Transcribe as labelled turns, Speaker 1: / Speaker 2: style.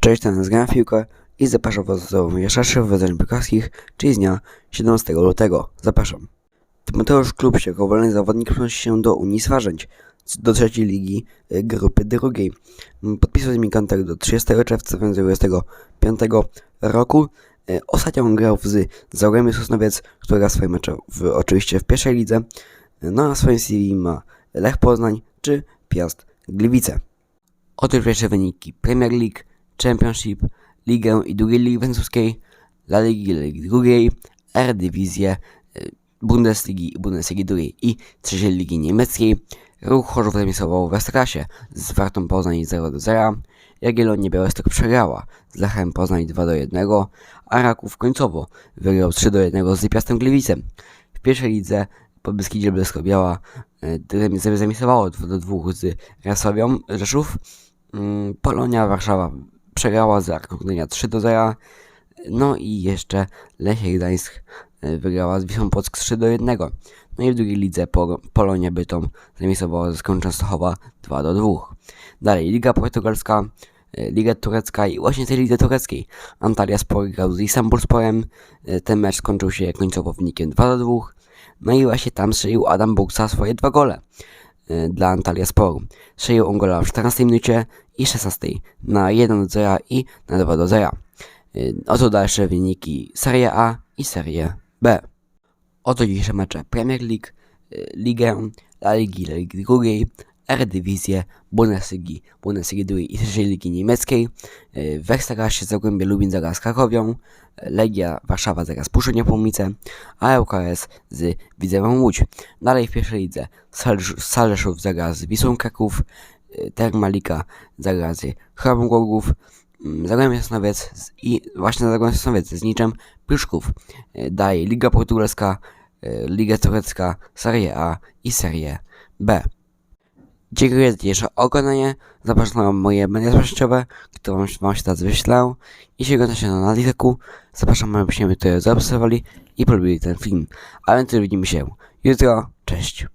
Speaker 1: Cześć, ten w Piłkę i zapraszam was do najszerszych wydarzeń piłkarskich, czyli z dnia 17 lutego. Zapraszam. Tymoteusz Klubsiek, wolny zawodnik, przenosi się do Unii Swarzędź, do trzeciej ligi y, grupy drugiej. Mm, Podpisał z nimi kontrakt do 30 czerwca 2025 roku. Y, Ostatnio on grał z Zagłębiem Sosnowiec, który gra swoje mecze w, oczywiście w pierwszej lidze. Y, No a swoim CV ma Lech Poznań czy Piast Gliwice. Oto pierwsze wyniki Premier League, Championship, Ligę i drugiej Ligi Francuskiej, La Ligi, La Ligi drugiej, Eredivisie, y, Bundesligi, Bundesligi drugiej i trzeciej Ligi Niemieckiej. Ruch Chorzów remisował w Westrasie z Wartą Poznań 0 do 0. Jagiellonia Białystok przegrała z Lechem Poznań 2 do 1, a Raków końcowo wygrał 3 do 1 z Piastem Gliwice. W pierwszej lidze Podbeskidzie Bielsko-Biała y, zremisowało 2 do 2 z Rasowią Rzeszów. Mm, Polonia Warszawa przegrała z Arką Gdynia 3 do 0. No i jeszcze Lechia Gdańsk y, wygrała z Wisłą Płock 3 do 1. No i w drugiej lidze po, Polonia Bytom zremisowała ze Skąd Częstochowa 2 do 2. Dalej Liga Portugalska, y, Liga Turecka i właśnie tej lidze tureckiej Antalya Spor grał z Istanbulsporem. Y, Ten mecz skończył się końcowo wynikiem 2 do 2. No i właśnie tam strzelił Adam Buksa swoje dwa gole dla Antalya Sporu. Strzelił on gola w 14 minucie i 16 na 1 do 0 i na 2 do 0. Y, Oto dalsze wyniki Serie A i Serie B. Oto dzisiejsze mecze Premier League, y, Ligę, La Ligi, La Ligi drugiej, Eredivisie, Bundesligi, Bundesligi i trzeciej Ligi Niemieckiej. Y, W Ekstraklasie Zagłębie Lubin zagra z Krakowią, Legia Warszawa zagra z Puszczą Niepołomice, a ŁKS z Widzewą Łódź. Dalej w pierwszej lidze Saleszów zagra z Wisłą Kraków, y, Termalika zagra z Chrobą Głogów, mm, Sosnowiec z- i właśnie Zagłębie Sosnowiec z Niczem Pryszków. Y, Dalej Liga Portugalska, Liga Turecka, Serie A i Serie B. Dziękuję za oglądanie. Zapraszam na moje media społecznościowe, które wam, się teraz wyślę. Jeśli oglądacie na Nalizeku, zapraszam, abyście mnie tutaj zaobserwowali i polubili ten film. A więc widzimy się jutro. Cześć.